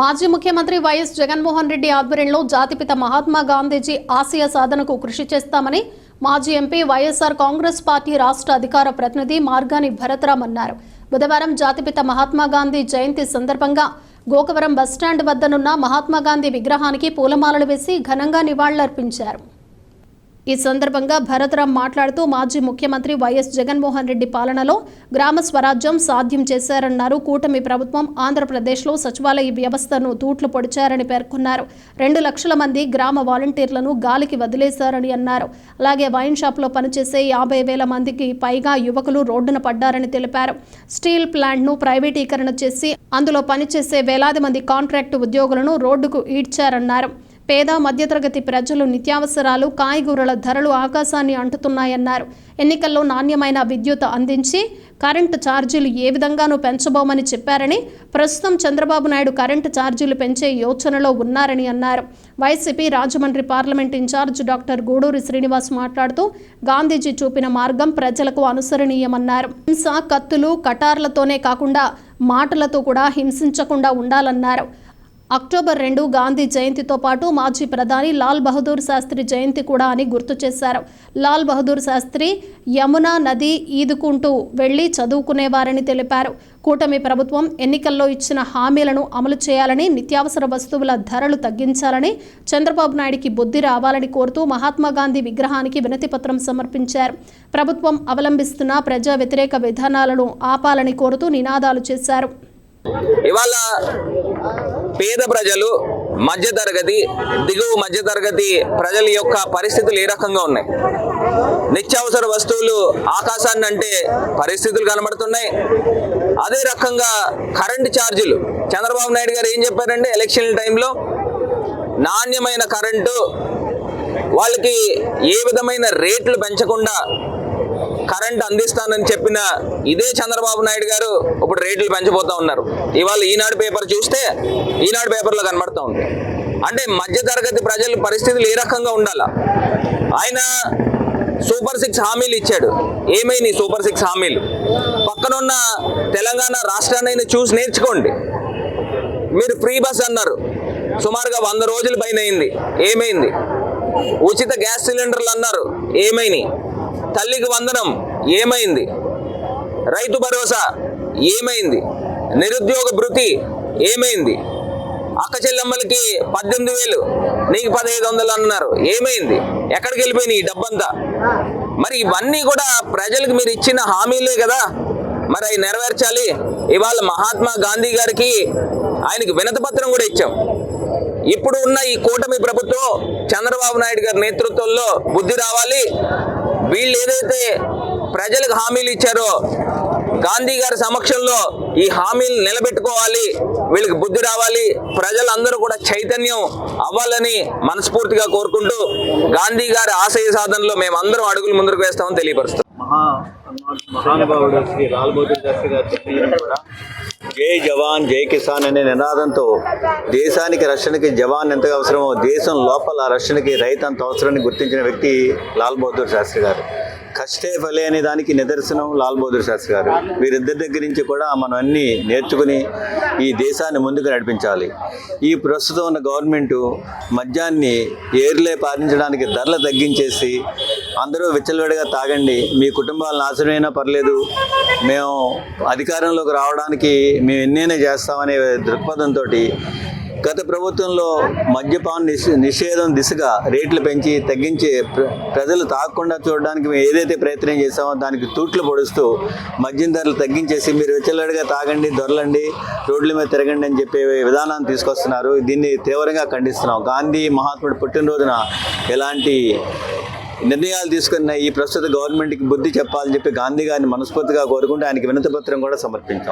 మాజీ ముఖ్యమంత్రి వైఎస్ జగన్మోహన్ రెడ్డి ఆధ్వర్యంలో జాతిపిత మహాత్మా గాంధీజీ ఆశయ సాధనకు కృషి చేస్తామని మాజీ ఎంపీ వైఎస్ఆర్ కాంగ్రెస్ పార్టీ రాష్ట్ర అధికార ప్రతినిధి మార్గాని భరత్రామ్ అన్నారు. బుధవారం జాతిపిత మహాత్మా గాంధీ జయంతి సందర్భంగా గోకవరం బస్టాండ్ వద్దనున్న మహాత్మా గాంధీ విగ్రహానికి పూలమాలలు వేసి ఘనంగా నివాళులర్పించారు. ఈ సందర్భంగా భరతరాం మాట్లాడుతూ మాజీ ముఖ్యమంత్రి వైఎస్ జగన్మోహన్ రెడ్డి పాలనలో గ్రామ స్వరాజ్యం సాధ్యం చేశారన్నారు. కూటమి ప్రభుత్వం ఆంధ్రప్రదేశ్లో సచివాలయ వ్యవస్థను తూట్లు పొడిచారని పేర్కొన్నారు. రెండు లక్షల మంది గ్రామ వాలంటీర్లను గాలికి వదిలేశారని అన్నారు. అలాగే వైన్ షాప్లో పనిచేసే యాభై వేల మందికి పైగా యువకులు రోడ్డున పడ్డారని తెలిపారు. స్టీల్ ప్లాంట్ను ప్రైవేటీకరణ చేసి అందులో పనిచేసే వేలాది మంది కాంట్రాక్టు ఉద్యోగులను రోడ్డుకు ఈడ్చారన్నారు. పేద మధ్యతరగతి ప్రజలు నిత్యావసరాలు కాయగూరల ధరలు ఆకాశాన్ని అంటుతున్నాయన్నారు. ఎన్నికల్లో నాణ్యమైన విద్యుత్ అందించి కరెంటు ఛార్జీలు ఏ విధంగానూ పెంచబోమని చెప్పారని ప్రస్తుతం చంద్రబాబు నాయుడు కరెంటు ఛార్జీలు పెంచే యోచనలో ఉన్నారని అన్నారు. YCP Rajahmundry parliament incharge doctor Guduri Srinivas మాట్లాడుతూ గాంధీజీ చూపిన మార్గం ప్రజలకు అనుసరణీయమన్నారు. హింస కత్తులు కటార్లతోనే కాకుండా మాటలతో కూడా హింసించకుండా ఉండాలన్నారు. అక్టోబర్ రెండు గాంధీ జయంతితో పాటు మాజీ ప్రధాని లాల్ బహదూర్ శాస్త్రి జయంతి కూడా అని గుర్తు చేశారు. లాల్ బహదూర్ శాస్త్రి యమునా నది ఈదుకుంటూ వెళ్ళి చదువుకునేవారని తెలిపారు. కూటమి ప్రభుత్వం ఎన్నికల్లో ఇచ్చిన హామీలను అమలు చేయాలని నిత్యావసర వస్తువుల ధరలు తగ్గించాలని చంద్రబాబు నాయుడికి బుద్ధి రావాలని కోరుతూ మహాత్మా గాంధీ విగ్రహానికి వినతి పత్రం సమర్పించారు. ప్రభుత్వం అవలంబిస్తున్న ప్రజా వ్యతిరేక విధానాలను ఆపాలని కోరుతూ నినాదాలు చేశారు. ఇవాళ పేద ప్రజలు మధ్యతరగతి దిగువ మధ్యతరగతి ప్రజల యొక్క పరిస్థితులు ఏ రకంగా ఉన్నాయి? నిత్యావసర వస్తువులు ఆకాశాన్ని అంటే పరిస్థితులు కనబడుతున్నాయి. అదే రకంగా కరెంటు ఛార్జీలు. చంద్రబాబు నాయుడు గారు ఏం చెప్పారంటే ఎలక్షన్ టైంలో నాణ్యమైన కరెంటు వాళ్ళకి ఏ విధమైన రేట్లు పెంచకుండా కరెంట్ అందిస్తానని చెప్పిన ఇదే చంద్రబాబు నాయుడు గారు ఇప్పుడు రేట్లు పెంచబోతా ఉన్నారు. ఇవాళ ఈనాడు పేపర్ చూస్తే ఈనాడు పేపర్లో కనబడుతూ ఉంది. అంటే మధ్యతరగతి ప్రజల పరిస్థితులు ఏ రకంగా ఉండాలా? ఆయన సూపర్ సిక్స్ హామీలు ఇచ్చాడు. ఏమైంది సూపర్ సిక్స్ హామీలు? పక్కనున్న తెలంగాణ రాష్ట్రాన్ని చూసి నేర్చుకోండి. మీరు ఫ్రీ బస్ అన్నారు. సుమారుగా వంద రోజుల పైన అయింది. ఏమైంది? ఉచిత గ్యాస్ సిలిండర్లు అన్నారు. ఏమైనాయి? తల్లికి వందనం ఏమైంది? రైతు భరోసా ఏమైంది? నిరుద్యోగ భృతి ఏమైంది? అక్క చెల్లెమ్మలకి పద్దెనిమిది వేలు నీకు పదహైదు వందలు అన్నారు ఏమైంది? ఎక్కడికి వెళ్ళిపోయినాయి ఈ డబ్బంతా? మరి ఇవన్నీ కూడా ప్రజలకు మీరు ఇచ్చిన హామీలే కదా. మరి అవి నెరవేర్చాలి. ఇవాళ మహాత్మా గాంధీ గారికి ఆయనకి వినతపత్రం కూడా ఇచ్చాం. ఇప్పుడు ఉన్న ఈ కూటమి ప్రభుత్వం చంద్రబాబు నాయుడు గారి నేతృత్వంలో బుద్ధి రావాలి. వీళ్ళు ఏదైతే ప్రజలకు హామీలు ఇచ్చారో గాంధీ గారి సమక్షంలో ఈ హామీలు నిలబెట్టుకోవాలి వీళ్ళకి బుద్ధి రావాలి ప్రజలందరూ కూడా చైతన్యం అవ్వాలని మనస్ఫూర్తిగా కోరుకుంటూ గాంధీ గారి ఆశయ సాధనలో మేమందరం అడుగులు ముందుకు వేస్తామని తెలియపరుస్తాం మహానుభావుడు శ్రీ లాల్ బహదూర్ శాస్త్రి కూడా జై జవాన్ జై కిసాన్ అనే నినాదంతో దేశానికి రక్షణకి జవాన్ ఎంతగా అవసరమో దేశం లోపల రక్షణకి రైతు అంత అవసరాన్ని గుర్తించిన వ్యక్తి లాల్ బహదూర్ శాస్త్రి గారు. కష్టే ఫలే అనే దానికి నిదర్శనం లాల్ బహదూర్ శాస్త్రి గారు. వీరిద్దరి దగ్గర నుంచి కూడా మనం అన్ని నేర్చుకుని ఈ దేశాన్ని ముందుకు నడిపించాలి. ఈ ప్రస్తుతం ఉన్న గవర్నమెంట్ మద్యాన్ని ఏర్లే పాటించడానికి ధరలు తగ్గించేసి అందరూ విచ్చలవిడిగా తాగండి మీ కుటుంబాలు నాశనమైనా పర్లేదు మేము అధికారంలోకి రావడానికి మేము ఎన్నైనా చేస్తామనే దృక్పథంతో గత ప్రభుత్వంలో మద్యపాన నిషేధం దిశగా రేట్లు పెంచి తగ్గించి ప్ర- ప్రజలు తాగకుండా చూడడానికి మేము ఏదైతే ప్రయత్నం చేసామో దానికి తూట్లు పొడుస్తూ మద్యం ధరలు తగ్గించేసి మీరు విచ్చలవిడిగా తాగండి దొరలండి రోడ్ల మీద తిరగండి అని చెప్పే విధానాన్ని తీసుకొస్తున్నారు. దీన్ని తీవ్రంగా ఖండిస్తున్నాం. గాంధీ మహాత్ముడు పుట్టినరోజున ఎలాంటి నిర్ణయాలు తీసుకున్న ఈ ప్రస్తుత గవర్నమెంట్కి బుద్ధి చెప్పాలని చెప్పి గాంధీ గారిని మనస్ఫూర్తిగా కోరుకుంటూ ఆయనకి వినతిపత్రం కూడా సమర్పించాం.